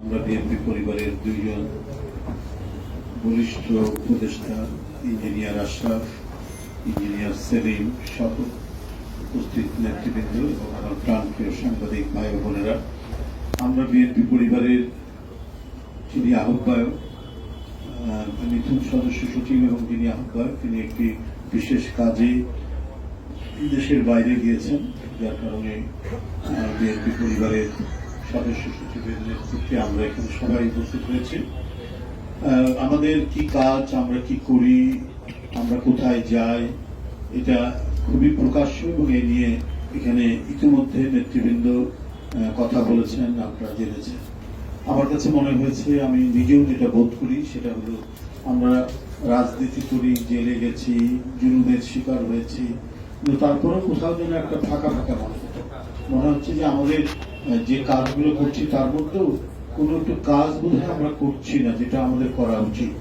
আমরা বিএনপি পরিবারের দুইজন বরিষ্ঠ উপদেষ্টা ইঞ্জিনিয়ার আশরাফ ইঞ্জিনিয়ার সেলিম সহ উপস্থিত নেতৃবৃন্দ এবং আমার প্রাণপ্রিয় সাংবাদিক ভাই বোনেরা। আমরা বিএনপি পরিবারের যিনি আহ্বায়ক আহ, মিথুন সদস্য সচিব এবং যিনি আহ্বায়ক তিনি একটি বিশেষ কাজে দেশের বাইরে গিয়েছেন যার কারণে বিএনপি পরিবারের সদস্য সচিবের নেতৃত্বে আমরা এখানে সবাই উপস্থিত হয়েছি। আমাদের কি কাজ, আমরা কি করি, আমরা কোথায় যাই, এটা খুবই প্রকাশ্য এবং এ নিয়ে এখানে ইতিমধ্যে নেতৃবৃন্দ কথা বলেছেন, আপনারা জেনেছেন। আমার কাছে মনে হয়েছে, আমি নিজেও যেটা বোধ করি, সেটা হলো আমরা রাজনীতি করি, জেলে গেছি, জুলুমের শিকার হয়েছি, কিন্তু তারপরেও কোথাও যেন একটা ফাঁকা ফাঁকা মনে মনে হচ্ছে যে আমাদের যে কাজগুলো করছি তার মধ্যেও কোনো একটু কাজ বোধহয় আমরা করছি না, যেটা আমাদের করা উচিত।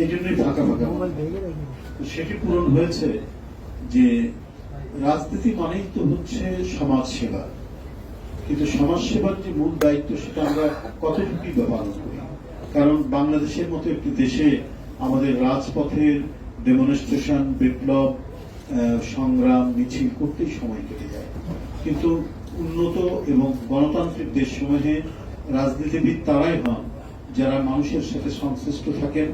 এই জন্যই ফাঁকা ফাঁকা। হয়। সেটি পূরণ হয়েছে যে রাজনীতি মানেই তো হচ্ছে সমাজ সেবা কিন্তু সমাজ সেবার যে মূল দায়িত্ব সেটা আমরা কতটুকুই বা পালন করি? কারণ বাংলাদেশের মতো একটি দেশে আমাদের রাজপথের ডেমনস্ট্রেশন বিপ্লব সংগ্রাম, মিছিল করতেই সময় কেটে যায়। কিন্তু উন্নত এবং গণতান্ত্রিক দেশসমূহে রাজনীতিবিদ তারাই হন, যারা মানুষের সাথে সংশ্লিষ্ট থাকেন,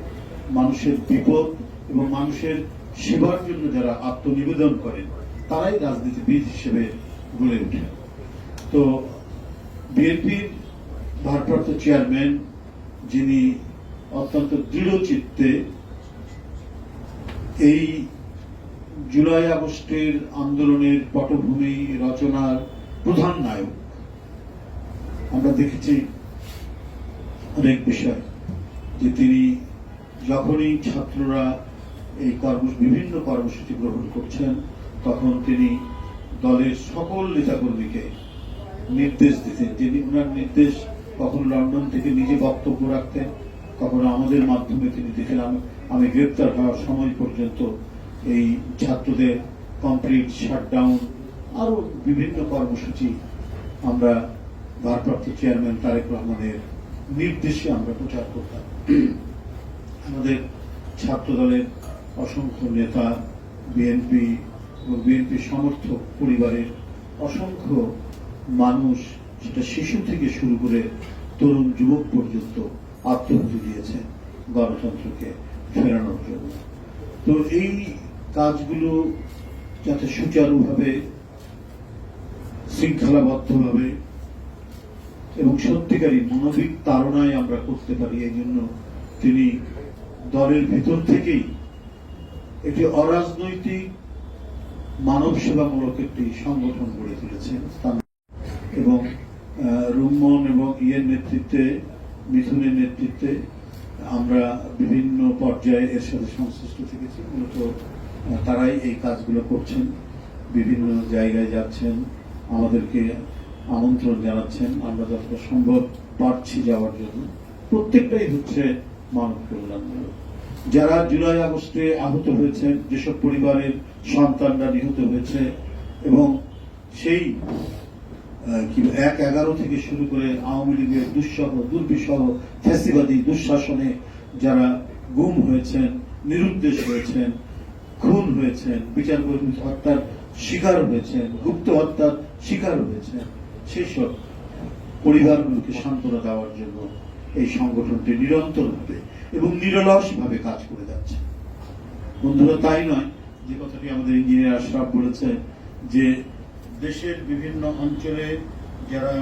মানুষের বিপদ এবং মানুষের সেবার জন্য যারা আত্মনিবেদন করেন, তারাই রাজনীতিবিদ হিসেবে গড়ে ওঠেন। তো বিএনপির ভারপ্রাপ্ত চেয়ারম্যান, যিনি অত্যন্ত দৃঢ় চিত্তে এই জুলাই আগস্টের আন্দোলনের পটভূমি রচনার প্রধান নায়ক। আমরা দেখেছি অনেক বিষয় যে তিনি যখনই ছাত্ররা এই কর্ম, বিভিন্ন কর্মসূচি গ্রহণ করছেন, তখন তিনি দলের সকল নেতাকর্মীকে নির্দেশ দিতেন। যিনি ওনার নির্দেশ কখনো লন্ডন থেকে নিজে বক্তব্য রাখতেন, কখনো আমাদের মাধ্যমে তিনি দেখলাম আমি গ্রেপ্তার হওয়ার সময় পর্যন্ত এই ছাত্রদের কমপ্লিট শাটডাউন আরও বিভিন্ন কর্মসূচি আমরা ভারপ্রাপ্ত চেয়ারম্যান তারেক রহমানের নির্দেশে আমরা প্রচার করতাম। আমাদের ছাত্র দলের অসংখ্য নেতা, বিএনপি এবং বিএনপি সমর্থক পরিবারের অসংখ্য মানুষ, সেটা শিশু থেকে শুরু করে তরুণ যুবক পর্যন্ত আত্মহতি দিয়েছেন গণতন্ত্রকে ফেরানোর জন্য। তো এই কাজগুলো যাতে সুচারুভাবে শৃঙ্খলাবদ্ধভাবে এবং সত্যিকারী মানবিক তাড়নায় আমরা করতে পারি এই জন্য তিনি দলের ভিতর থেকেই একটি অরাজনৈতিক মানব সেবামূলক একটি সংগঠন গড়ে তুলেছেন। এবং রুম্মন এবং ইয়ের নেতৃত্বে, মিথুনের নেতৃত্বে আমরা বিভিন্ন পর্যায়ে এর সাথে সংশ্লিষ্ট থেকেছি। মূলত তারাই এই কাজগুলো করছেন। বিভিন্ন জায়গায় যাচ্ছেন। আমাদেরকে আমন্ত্রণ জানাচ্ছেন। আমরা যতটা সম্ভব পারছি যাওয়ার জন্য। প্রত্যেকটাই হচ্ছে মানব কল্যাণমূলক। যারা জুলাই আগস্টে আহত হয়েছেন, যেসব পরিবারের সন্তানরা নিহত হয়েছে এবং সেই এক এগারো থেকে শুরু করে আওয়ামী লীগের দুঃসহ দুর্বিসহ ফ্যাসিবাদী দুঃশাসনে যারা গুম হয়েছেন, নিরুদ্দেশ হয়েছেন, খুন হয়েছেন বিচার হত্যার শিকার হয়েছেন, গুপ্ত হত্যার শিকার হয়েছেন সেসব পরিবারগুলোকে সান্ত্বনা দেওয়ার জন্য এই সংগঠনটি নিরন্তরভাবে এবং নিরলসভাবে কাজ করে যাচ্ছে। বন্ধুরা, তাই নয় যে কথাটি আমাদের ইঞ্জিনিয়ার আশরাফ বলেছে যে দেশের বিভিন্ন অঞ্চলে যারা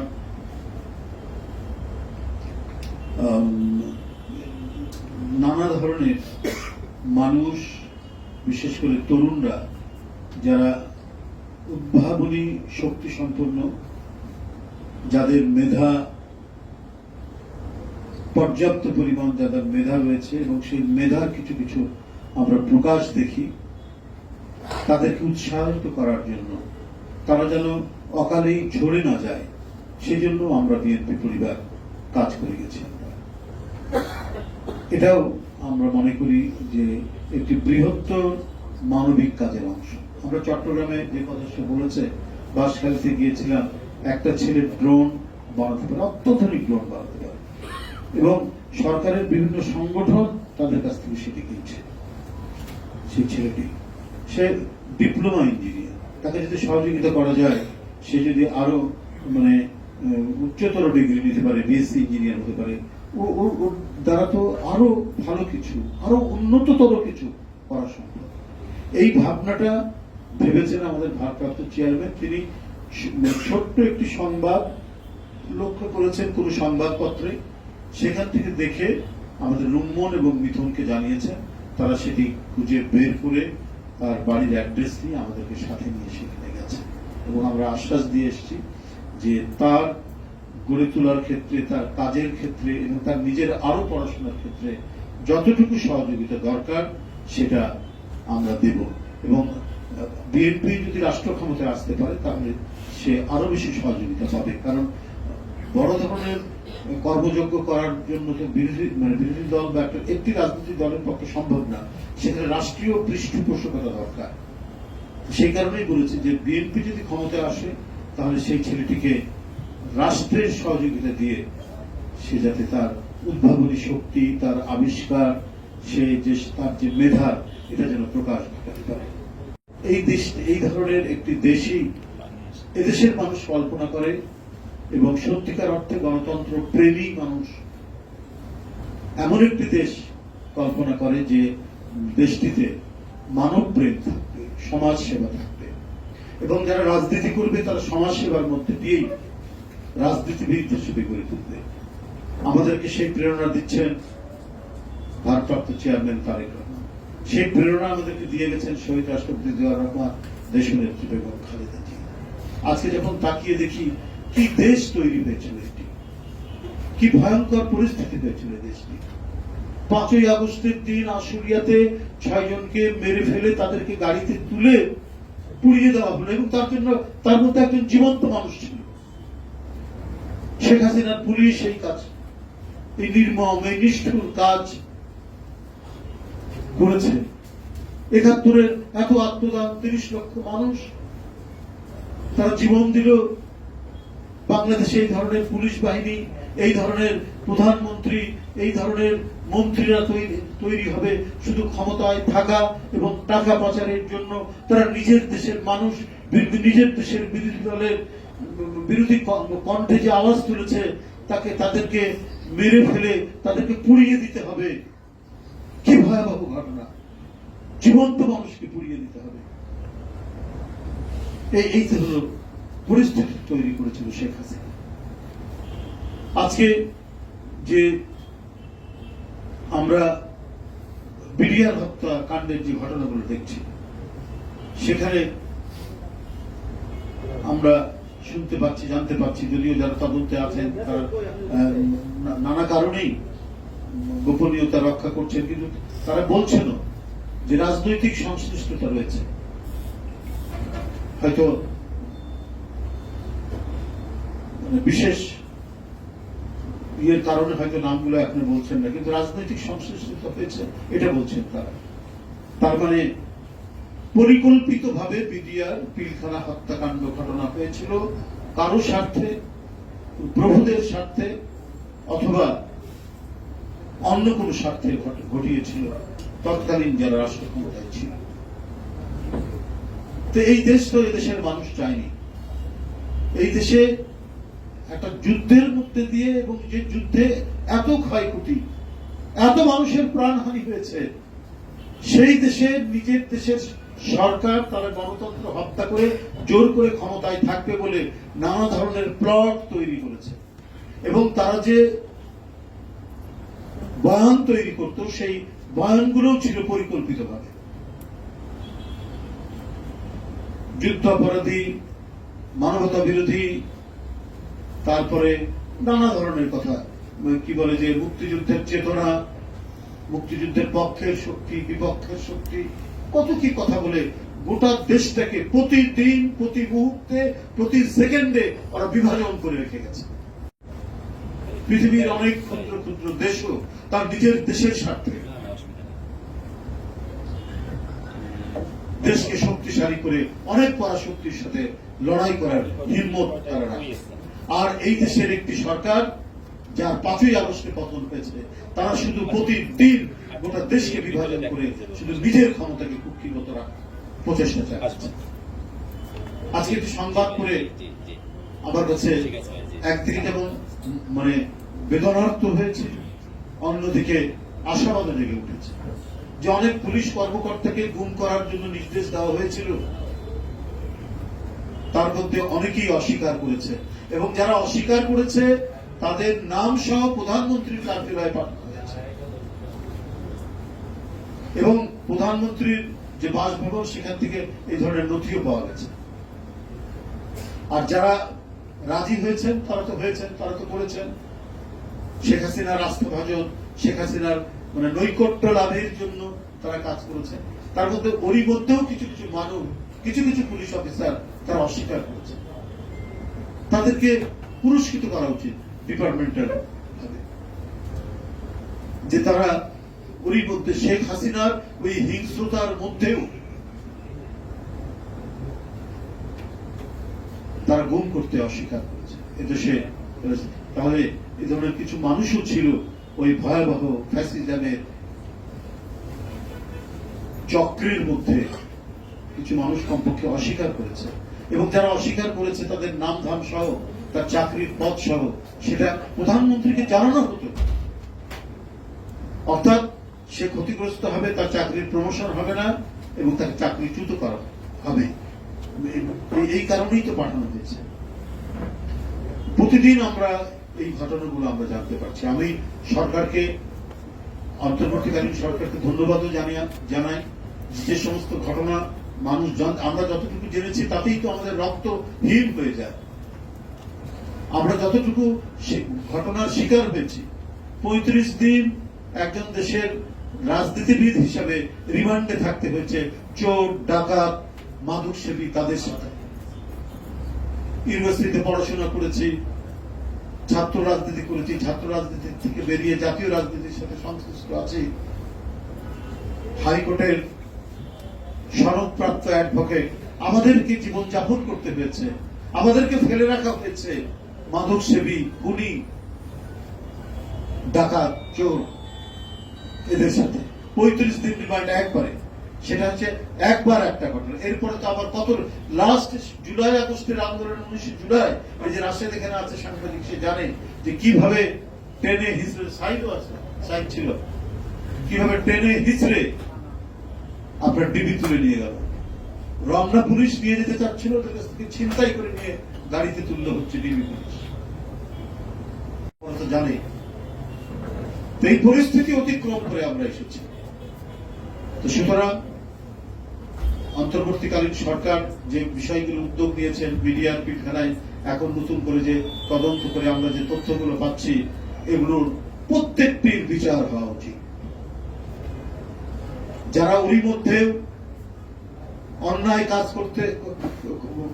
নানা ধরনের মানুষ, বিশেষ করে তরুণরা, যারা উদ্ভাবনী শক্তি সম্পন্ন, যাদের মেধা, পর্যাপ্ত পরিমাণ যাদের মেধা রয়েছে, এবং সেই মেধার কিছু কিছু আমরা প্রকাশ দেখি, তাদেরকে উৎসাহিত করার জন্য। তারা যেন অকালেই ঝরে না যায়, সেজন্য আমরা বিএনপি পরিবার কাজ করে গেছি। এটাও আমরা মনে করি যে একটি বৃহত্তর মানবিক কাজের অংশ। আমরা চট্টগ্রামে যে কথা সে বলেছে বাস খেলতে গিয়েছিলাম, একটা ছেলে ড্রোন বানাতে পারে, অত্যাধুনিক ড্রোন বানাতে পারে। এবং সরকারের বিভিন্ন সংগঠন তাদের কাছ থেকে সেটি কিনছে, সেই ছেলেটি। সে ডিপ্লোমা ইঞ্জিনিয়ার তাকে যদি সহযোগিতা করা যায়, সে যদি আরও মানে উচ্চতর ডিগ্রি নিতে পারে বিএসসি ইঞ্জিনিয়ার হতে পারে ওর দ্বারা তো আরও ভালো কিছু, আরও উন্নততর কিছু করা সম্ভব। এই ভাবনাটা ভেবেছেন আমাদের ভারপ্রাপ্ত চেয়ারম্যান, তিনি মানে ছোট্ট একটি সংবাদ লক্ষ্য করেছেন, কোন সংবাদপত্রে। সেখান থেকে দেখে আমাদের রুম্মন এবং মিথুনকে জানিয়েছেন, তারা সেটি খুঁজে বের করে তার বাড়ির অ্যাড্রেস নিয়ে আমাদেরকে সাথে নিয়ে সেখানে গেছে। এবং আমরা আশ্বাস দিয়ে এসেছি যে তার গড়ে তোলার ক্ষেত্রে, তার কাজের ক্ষেত্রে এবং তার নিজের আরও পড়াশোনার ক্ষেত্রে যতটুকু সহযোগিতা দরকার, সেটা আমরা দেব। এবং বিএনপি যদি রাষ্ট্র ক্ষমতায় আসতে পারে, তাহলে সে আরও বেশি সহযোগিতা পাবে। কারণ বড় ধরনের কর্মযোগ্য করার জন্য বিরোধী মানে বিরোধী দল বা একটা একটি রাজনৈতিক দলের পক্ষে সম্ভব না। সেখানে রাষ্ট্রীয় পৃষ্ঠপোষকতা দরকার। সেই কারণেই বলেছি যে বিএনপি যদি ক্ষমতায় আসে, তাহলে সেই ছেলেটিকে রাষ্ট্রের সহযোগিতা দিয়ে সে যাতে তার উদ্ভাবনী শক্তি, তার আবিষ্কার, সে যে, তার যে মেধা, এটা যেন প্রকাশ ঘটাতে পারে। এই দেশ, এই ধরনের একটি দেশই এদেশের মানুষ কল্পনা করে এবং সত্যিকার অর্থে গণতন্ত্র প্রেমী মানুষ। এমন একটি দেশ কল্পনা করে যে দেশটিতে মানব প্রেম থাকবে, সমাজ সেবা থাকবে। এবং যারা রাজনীতি করবে, তারা সমাজ সেবার মধ্যে দিয়েই রাজনীতিবিদ হিসেবে গড়ে তুলবে। আমাদেরকে সেই প্রেরণা দিচ্ছেন ভারপ্রাপ্ত চেয়ারম্যান তারেক সেই প্রেরণা আমাদেরকে দিয়ে গেছেন শহীদ রাষ্ট্রপতি জিয়াউর রহমান দেশনেত্রী বেগম খালেদা জিয়া। আজকে যখন তাকিয়ে দেখি কি দেশ তৈরি হয়েছিল এটি কি ভয়ঙ্কর পরিস্থিতি হয়েছিল দেশটি। পাঁচই আগস্টের দিন আশুলিয়াতে ছয় জনকে মেরে ফেলে তাদেরকে গাড়িতে তুলে পুড়িয়ে দেওয়া হলো এবং তার জন্য, তার মধ্যে একজন জীবন্ত মানুষ ছিল। শেখ হাসিনার পুলিশ এই কাজ, এই নির্মম, এই নিষ্ঠুর কাজ করেছে একাত্তরের এত আত্মদান তিরিশ লক্ষ মানুষ, তারা জীবন দিল বাংলাদেশে এই ধরনের পুলিশ বাহিনী, এই ধরনের প্রধানমন্ত্রী, এই ধরনের মন্ত্রীরা তৈরি হবে শুধু ক্ষমতায় থাকা এবং টাকা পাচারের জন্য তারা নিজের দেশের মানুষ নিজের দেশের বিরোধী দলের বিরোধী কণ্ঠে যে আওয়াজ তুলেছে, তাকে তাদেরকে মেরে ফেলে, তাদেরকে পুড়িয়ে দিতে হবে। ভয়াবহ ঘটনা। জীবন্ত মানুষকে পুড়িয়ে দিতে হবে। এই তো পরিস্থিতি তৈরি করেছিল শেখ হাসিনা। আজকে যে আমরা বিডিআর হত্যা কাণ্ডের যে ঘটনাগুলো দেখছি, সেখানে আমরা শুনতে পাচ্ছি, জানতে পাচ্ছি, যদিও যারা তদন্তে আছেন, তারা নানা কারণেই গোপনীয়তা রক্ষা করছেন কিন্তু তারা বলছেন যে রাজনৈতিক সংশ্লিষ্টতা রয়েছে। হয়তো মানে বিশেষ ইয়ের কারণে হয়তো নামগুলো আপনি বলছেন না, কিন্তু রাজনৈতিক সংশ্লিষ্টতা হয়েছে এটা বলছেন তারা। তার মানে পরিকল্পিত ভাবে বিডিআর পিলখানা হত্যাকাণ্ড ঘটনা হয়েছিল, কারও স্বার্থে, প্রভুদের স্বার্থে, অথবা অন্য কোনো স্বার্থে ঘটিয়েছিল, তৎকালীন যারা রাষ্ট্র ক্ষমতায় ছিল। তো এই দেশ তো এদেশের মানুষ চায়নি। এই দেশে একটা যুদ্ধের মধ্যে দিয়ে এবং যে যুদ্ধে এত ক্ষয়ক্ষতি, এত মানুষের প্রাণহানি হয়েছে, সেই দেশের নিজের দেশের সরকার, তারা গণতন্ত্র হত্যা করে জোর করে ক্ষমতায় থাকবে বলে নানা ধরনের প্লট তৈরি করেছে। এবং তারা যে বয়ান তৈরি করত, সেই বয়ানগুলোও ছিল পরিকল্পিতভাবে যুদ্ধ অপরাধী মানবতা বিরোধী তারপরে নানা ধরনের কথা কি বলে যে মুক্তিযুদ্ধের চেতনা, মুক্তিযুদ্ধের পক্ষের শক্তি, বিপক্ষের শক্তি, কত কি কথা বলে গোটা দেশটাকে প্রতিদিন, প্রতি মুহূর্তে, প্রতি সেকেন্ডে ওরা বিভাজন করে রেখে গেছে। পৃথিবীর অনেক ক্ষুদ্র ক্ষুদ্র দেশও তার নিজের দেশের স্বার্থে। দেশকে শক্তিশালী করে অনেক পরাশক্তির সাথে লড়াই করার হিম্মত তারা রাখে। আর এই দেশের একটি সরকার যার পাঁচই আগস্টে পতন হয়েছে তারা শুধু প্রতিদিন গোটা দেশকে বিভাজন করে শুধু নিজের ক্ষমতাকে কুক্ষিগত রাখার প্রচেষ্টা চালাচ্ছে। আজকে একটু সংবাদ করে আমার কাছে একদিকে যেমন মানে বেদনার্থ হয়েছে, অন্যদিকে আশাবাদে লেগে উঠেছে। যে অনেক পুলিশ কর্মকর্তাকে গুম করার জন্য নির্দেশ দেওয়া হয়েছিল, তার মধ্যে অনেকেই অস্বীকার করেছে এবং যারা অস্বীকার করেছে, তাদের নাম সহ প্রধানমন্ত্রীর কার্যালয়ে পাঠানো হয়েছে। এবং প্রধানমন্ত্রীর যে বাসভবন, সেখান থেকে এই ধরনের নথিও পাওয়া গেছে। আর যারা রাজি হয়েছেন, তারা তো হয়েছেন, তারা তো করেছেন। শেখ হাসিনার রাষ্ট্রভাজন, শেখ হাসিনার মানে নৈকট্য লাভের জন্য তারা কাজ করেছেন তার মধ্যে ওরই মধ্যেও কিছু কিছু মানুষ, কিছু কিছু পুলিশ অফিসার তারা অস্বীকার করেছেন তাদেরকে পুরস্কৃত করা উচিত ডিপার্টমেন্টাল যে তারা ওরই মধ্যে শেখ হাসিনার ওই হিংস্রতার মধ্যেও তারা গুম করতে অস্বীকার করেছে। এদেশে তাহলে এ ধরনের কিছু মানুষও ছিল ওই ভয়াবহ ফ্যাসিজমের চক্রের মধ্যে। কিছু মানুষ কমপক্ষে অস্বীকার করেছে। এবং যারা অস্বীকার করেছে, তাদের নাম ধাম সহ, তার চাকরির পদ সহ, সেটা প্রধানমন্ত্রীকে জানানো হতো। অর্থাৎ সে ক্ষতিগ্রস্ত হবে, তার চাকরির প্রমোশন হবে না, এবং তাকে চাকরিচ্যুত করা হবে। এই- কারণেই তো পাঠানো হয়েছে। প্রতিদিন আমরা এই ঘটনাগুলো আমরা জানতে পারছি। আমি সরকারকে, অন্তর্বর্তীকালীন সরকারকে ধন্যবাদও জানাই যে সমস্ত ঘটনা মানুষ আমরা যতটুকু জেনেছি তাতেই তো আমাদের রক্ত হীন হয়ে যায়। আমরা যতটুকু ঘটনার শিকার হয়েছি, পঁয়ত্রিশ দিন একজন দেশের রাজনীতিবিদ হিসাবে রিমান্ডে থাকতে হয়েছে, চোর, ডাকাত মাদক সেবী তাদের সাথে। ইউনিভার্সিটিতে পড়াশোনা করেছি ছাত্র রাজনীতি করেছি, ছাত্র রাজনীতি থেকে বেরিয়ে জাতীয় রাজনীতির সাথে সংশ্লিষ্ট আছি। হাইকোর্টের সনদপ্রাপ্ত অ্যাডভোকেট আমাদেরকে জীবন যাপন করতে হয়েছে, আমাদেরকে ফেলে রাখা হয়েছে। মাদক সেবী, খুনি, ডাকাত, চোর, এদের সাথে। পঁয়ত্রিশ দিন রিমান্ড একবারে। সেটা হচ্ছে একবার একটা ঘটনা। এরপরে তো আবার কত লাস্ট জুলাই, আগস্টের আন্দোলন উনিশে জুলাই, এই যে রাশিয়া এখানে আছে সাংবাদিক, সে জানে যে কীভাবে ট্রেনে হিসড়ে সাইডও আছে সাইড ছিল। কীভাবে ট্রেনে হিসড়ে আপনার ডিবি তুলে নিয়ে গেল। রমনা পুলিশ নিয়ে যেতে চাচ্ছিল, ওদের কাছ থেকে ছিনতাই করে নিয়ে গাড়িতে তুললে হচ্ছে ডিবি পুলিশ। তো জানে। এই পরিস্থিতি অতিক্রম করে আমরা এসেছি। তো সুতরাং অন্তর্বর্তীকালীন সরকার যে বিষয়গুলো উদ্যোগ নিয়েছেন মিডিয়ার পিঠখানায়, এখন নতুন করে যে তদন্ত করে আমরা যে তথ্যগুলো পাচ্ছি, এগুলোর প্রত্যেকটির বিচার হওয়া উচিত। যারা ওরই মধ্যে অন্যায় কাজ করতে,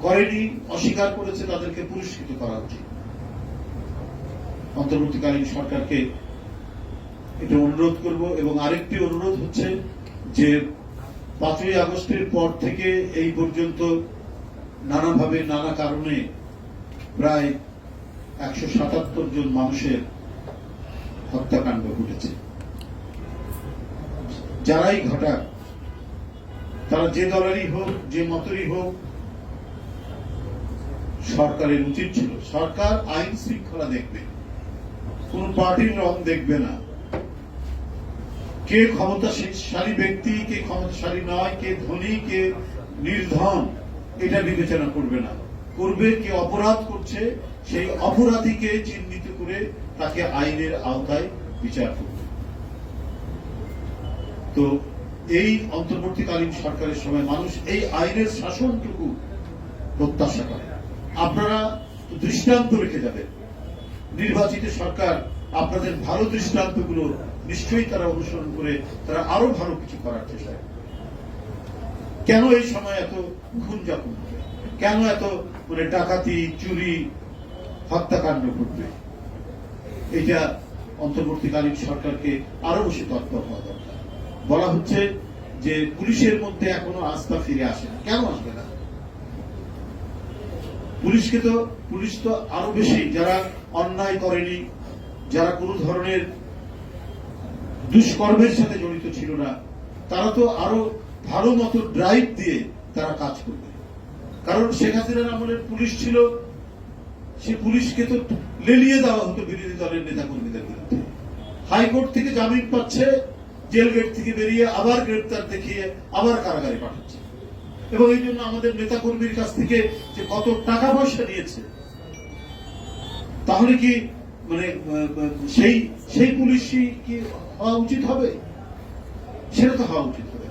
করেনি, অস্বীকার করেছে, তাদেরকে পুরস্কৃত করা উচিত। অন্তর্বর্তীকালীন সরকারকে এটা অনুরোধ করব এবং আরেকটি অনুরোধ হচ্ছে যে পাঁচই আগস্টের পর থেকে এই পর্যন্ত নানাভাবে, নানা কারণে প্রায় একশো সাতাত্তর জন মানুষের হত্যাকাণ্ড ঘটেছে। যারাই ঘটাক, তারা যে দলেরই হোক, যে মতেরই হোক, সরকারের উচিত ছিল। সরকার আইন শৃঙ্খলা দেখবে। কোন পার্টির রং দেখবে না। কে ক্ষমতাশালী ব্যক্তি, কে ক্ষমতাশালী নয়, কে ধনী, কে নির্ধন, এটা বিবেচনা করবে না। করবে, কে অপরাধ করছে, সেই অপরাধীকে চিহ্নিত করে তাকে আইনের আওতায় বিচার করবে। তো এই অন্তর্বর্তীকালীন সরকারের সময় মানুষ এই আইনের শাসনটুকু প্রত্যাশা করে। আপনারা দৃষ্টান্ত রেখে যাবেন। নির্বাচিত সরকার আপনাদের ভালো দৃষ্টান্তগুলো নিশ্চয়ই তারা অনুসরণ করে তারা আরও ভালো কিছু করার চেষ্টা কেন এই সময় এত খুন যাপন কেন এত মানে ডাকাতি, চুরি, হত্যাকাণ্ড ঘটবে? এটা অন্তর্বর্তীকালীন সরকারকে আরও বেশি তৎপর হওয়া দরকার। বলা হচ্ছে যে পুলিশের মধ্যে এখনও আস্থা ফিরে আসে না। কেন আসবে না? পুলিশকে তো, পুলিশ তো আরও বেশি, যারা অন্যায় করেনি, যারা কোনো ধরনের দুষ্কর্মের সাথে জড়িত ছিল না। তারা তো আরও ভালো মতো ড্রাইভ দিয়ে তারা কাজ করবে কারণ শেখ হাসিনার আমলের পুলিশ ছিল, সে পুলিশকে তো লেলিয়ে দেওয়া হতো বিরোধী দলের নেতা কর্মীদের বিরুদ্ধে। হাইকোর্ট থেকে জামিন পাচ্ছে, জেল গেট থেকে বেরিয়ে আবার গ্রেপ্তার দেখিয়ে আবার কারাগারে পাঠাচ্ছে। এবং এই জন্য আমাদের নেতা কর্মীর কাছ থেকে যে কত টাকা পয়সা নিয়েছে, তাহলে কি মানে সেই সেই পুলিশই কি হওয়া উচিত হবে? সেটা তো হওয়া উচিত হবে।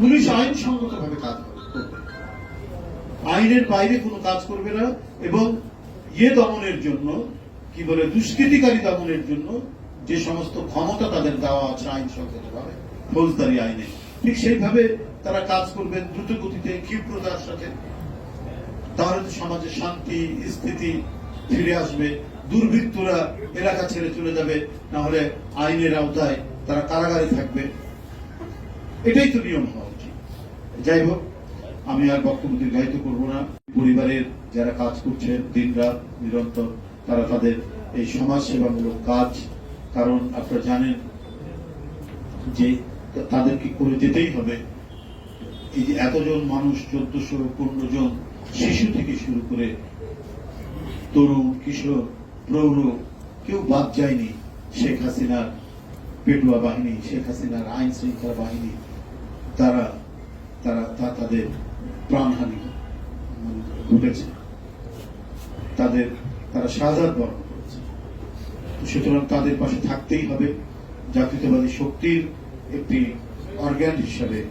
পুলিশ আইনসঙ্গত ভাবে কাজ করবে। আইনের বাইরে কোনো কাজ করবে না এবং ইয়ে দমনের জন্য, কি বলে, দুষ্কৃতিকারী দমনের জন্য যে সমস্ত ক্ষমতা তাদের দেওয়া আছে আইনসঙ্গত ভাবে ফৌজদারি আইনে, ঠিক সেইভাবে তারা কাজ করবে দ্রুত গতিতে ক্ষিপ্রতার সাথে। তাহলে সমাজে শান্তি, স্থিতি ফিরে আসবে। দুর্বৃত্তরা এলাকা ছেড়ে চলে যাবে, না হলে আইনের আওতায় তারা কারাগারে থাকবে। এটাই তো নিয়ম হওয়া উচিত। যাই হোক, আমি আর বক্তব্য দীর্ঘায়িত করব না। পরিবারের যারা কাজ করছেন দিন রাত নিরন্তর, তারা তাদের এই সমাজ সেবামূলক কাজ, কারণ আপনারা জানেন যে তাদেরকে করে যেতেই হবে। এই যে এতজন মানুষ, চোদ্দশো পনেরো জন শিশু থেকে শুরু করে তরুণ, কিশোর প্রৌঢ় কেউ বাদ যায়নি শেখ হাসিনার পেটুয়া বাহিনী, শেখ হাসিনার আইন শৃঙ্খলা বাহিনী। তারা তারা, তা তাদের প্রাণহানি ঘটেছে। তাদের, তারা শাহাদ বরণ করেছে। সুতরাং তাদের পাশে থাকতেই হবে। জাতীয়তাবাদী শক্তির একটি অর্গ্যান হিসাবে,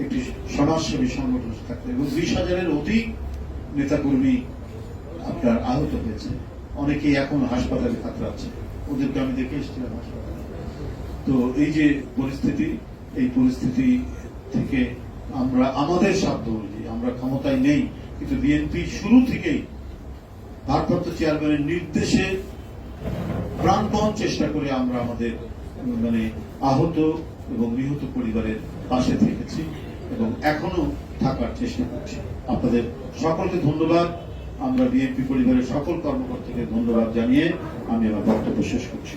একটি সমাজসেবী সংগঠন থাকতে এবং বিশ হাজারের অধিক নেতাকর্মী আপনার আহত হয়েছে অনেকেই এখন হাসপাতালে কাতরাচ্ছে ওদেরকে আমি দেখে এসেছিলাম হাসপাতালে। তো এই যে পরিস্থিতি, এই পরিস্থিতি থেকে আমরা, আমাদের সাধ্য অনুযায়ী, আমরা ক্ষমতায় নেই, কিন্তু বিএনপি শুরু থেকেই ভারপ্রাপ্ত চেয়ারম্যানের নির্দেশে প্রাণপণ চেষ্টা করে আমরা আমাদের মানে আহত এবং নিহত পরিবারের পাশে থেকেছি এবং এখনও থাকার চেষ্টা করছি। আপনাদের সকলকে ধন্যবাদ। আমরা বিএনপি পরিবারের সকল কর্মকর্তাকে ধন্যবাদ জানিয়ে আমি আমার বক্তব্য শেষ করছি।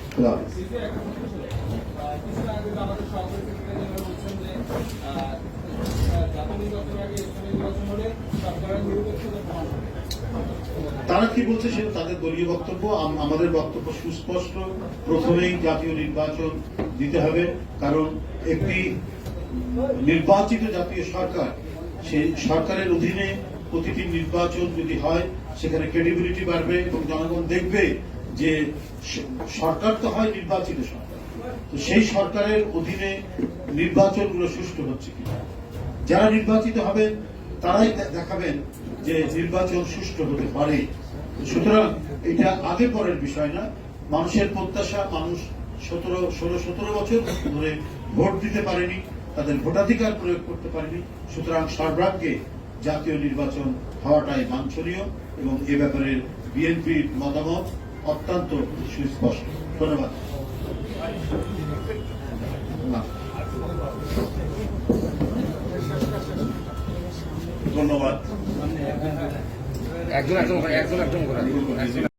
তারা কি বলছে সেটা তাদের দলীয় বক্তব্য। আম- আমাদের বক্তব্য সুস্পষ্ট। প্রথমেই জাতীয় নির্বাচন দিতে হবে, কারণ একটি নির্বাচিত জাতীয় সরকার, সেই সরকারের অধীনে প্রতিটি নির্বাচন যদি হয়, সেখানে ক্রেডিবিলিটি বাড়বে এবং জনগণ দেখবে যে সরকার তো হয় নির্বাচিত সরকার। তো সেই সরকারের অধীনে নির্বাচনগুলো সুষ্ঠু হচ্ছে কিনা। যারা নির্বাচিত হবেন তারাই দেখাবেন যে নির্বাচন সুষ্ঠু হতে পারে। সুতরাং এটা আগে পরের বিষয় না। মানুষের প্রত্যাশা, মানুষ সতেরো, ষোলো, সতেরো বছর ধরে ভোট দিতে পারেনি, তাদের ভোটাধিকার প্রয়োগ করতে পারেনি। সুতরাং সর্বাগ্যে জাতীয় নির্বাচন হওয়াটাই বাঞ্ছনীয় এবং এ ব্যাপারে বিএনপির মতামত অত্যন্ত সুস্পষ্ট। ধন্যবাদ। ধন্যবাদ। একজন একজন একজন একজন